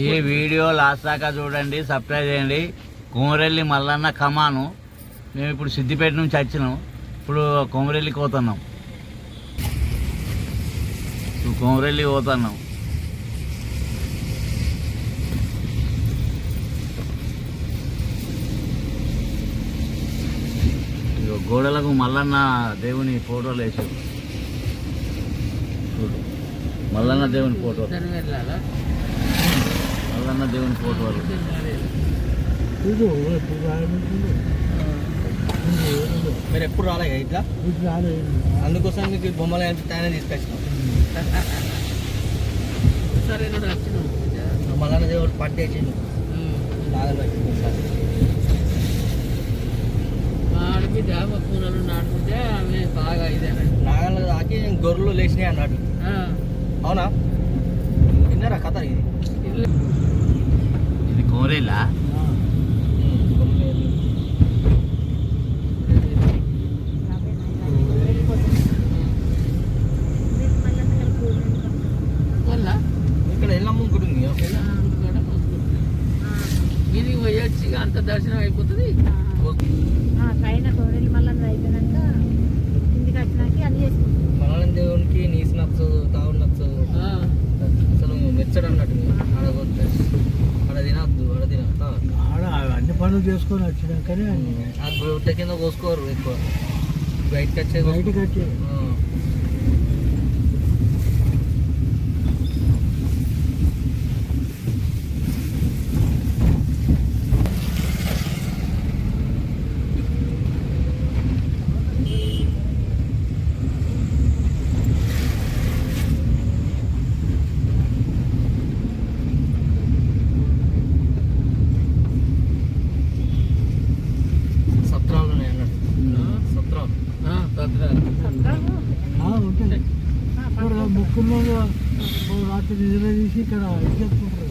ఈ video last దాకా చూడండి సబ్స్క్రైబ్ చేయండి. కొమరెల్లి మల్లన్న కమాను. మేము ఇప్పుడు సిద్దిపేట నుంచి వచ్చినాం. ఇప్పుడు కొమరెల్లికి పోతున్నాం. ఇప్పుడు కొమరెల్లి పోతున్నాం. గోడలకు మల్లన్న దేవుని ఫోటోలు వేసాడు మల్లన్న దేవుని ఫోటో. మల్లన్న దేవుని రాయమంటుంది మీరు ఎప్పుడు రాలే ఇట్లా? రాలేదు అందుకోసం మీకు బొమ్మలు ఆయన తీసుకొచ్చినాం సరే మళ్ళా దేవుడు పట్టేసిండు ఆడబిడ్డ మా పూనలు నాటుకుంటే ఆమె బాగా ఇదేనండి నాగలు తాకి గొర్రెలు లేచినాయి అన్నాడు. అవునా? విన్నారా కథ ఇది? ఇది కోరేలా. ఇది పోయొచ్చి అంత దర్శనం అయిపోతుంది. పైన పనులు చేసుకొని వచ్చినాకనే ఆ గుట్ట కింద కోసుకోరు ఎక్కువ. బయటకు వచ్చే బయటకు వచ్చి. ఆ, ఉంటుంది ఇక్కడ ముక్కుల్లో రాత్రి నిద్ర తీసి ఇక్కడ ఇది చెప్పుకుంటారు